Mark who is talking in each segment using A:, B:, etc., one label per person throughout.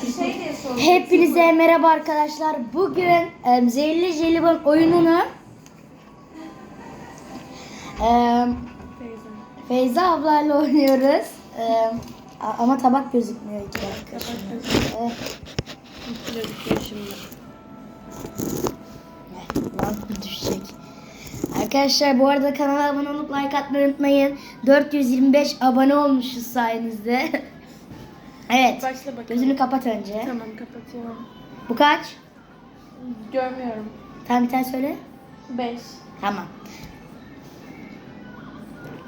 A: Şey.
B: Hepinize merhaba arkadaşlar. Bugün e, Zehirli Jelibon oyununu e,
A: Teyze.
B: Feyza ablayla oynuyoruz. E, ama tabak gözükmüyor iki dakika.
A: Tabak
B: E,
A: şimdi.
B: Lan düşecek. Arkadaşlar bu arada kanala abone olup like atmayı unutmayın. 425 abone olmuşuz sayenizde. evet.
A: Başla bakalım.
B: Gözünü kapat önce.
A: Tamam kapatıyorum.
B: Bu kaç?
A: Görmüyorum.
B: Tamam bir tane söyle.
A: 5.
B: Tamam.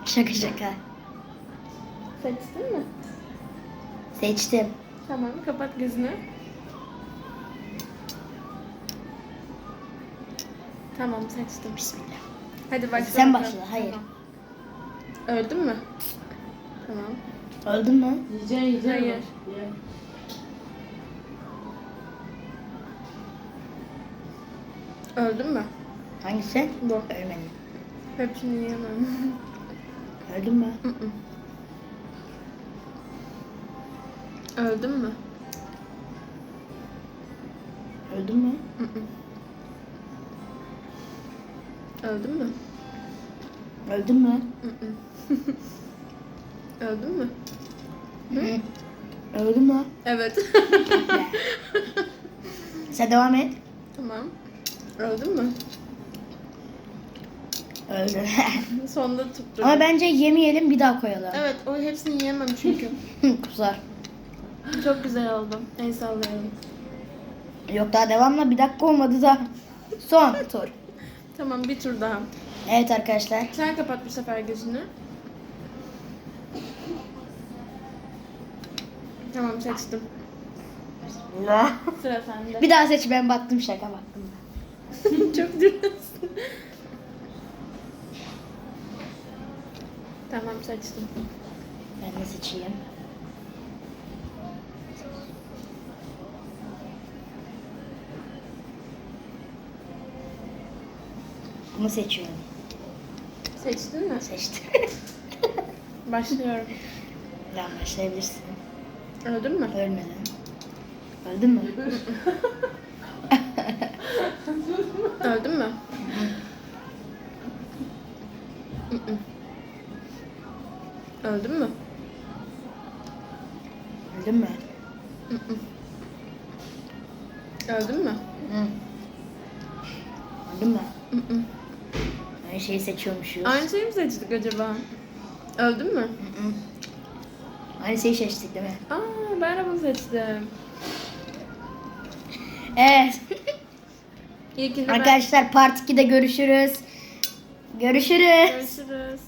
B: Şaka şaka.
A: Seçtin mi?
B: Seçtim.
A: Tamam kapat gözünü. Tamam seçtim.
B: Bismillah.
A: Hadi başla.
B: Sen başla, hayır.
A: Tamam. Öldün mü? Tamam.
B: Öldün mü?
C: Yiyeceksin yiyeceksin.
A: Hayır.
C: Ye.
A: Öldün mü?
B: Hangisi?
A: Bu.
B: Ölmedim.
A: Hepsini yiyemem.
B: Öldün mü?
A: Hı hı. Öldün mü?
B: Öldün mü?
A: Hı hı. Öldün mü?
B: Öldün mü?
A: Hı hı. Öldün mü?
B: Hı. Öldün mü?
A: Evet.
B: Sen devam et.
A: tamam. Öldün mü?
B: Öldün.
A: Sonunda tutturdum.
B: Ama bence yemeyelim bir daha koyalım.
A: Evet o hepsini yiyemem çünkü.
B: Kusar.
A: Çok güzel oldu. El sallayalım.
B: Yok daha devamla bir dakika olmadı da. Son tur.
A: Tamam bir tur daha.
B: Evet arkadaşlar.
A: Sen kapat bu sefer gözünü. Tamam seçtim. Sıra sende.
B: Bir daha seç ben baktım şaka baktım.
A: Çok dürüstsün. Tamam seçtim.
B: Ben de seçeyim. Bunu seçiyorum.
A: Seçtin mi?
B: Seçtim.
A: Başlıyorum.
B: Tamam başlayabilirsin.
A: Öldün mü?
B: Ölmeden. Öldün mü?
A: Öldün mü? Öldün mü?
B: Öldün mü?
A: Öldün mü?
B: Öldün mü? Aynı şeyi seçiyormuşuz.
A: Aynı şeyi mi seçtik acaba? Öldün mü?
B: Aynı şeyi seçtik değil mi?
A: Aa ben de bunu seçtim.
B: Evet.
A: İlkinde ben...
B: Arkadaşlar part 2'de görüşürüz. Görüşürüz.
A: Görüşürüz.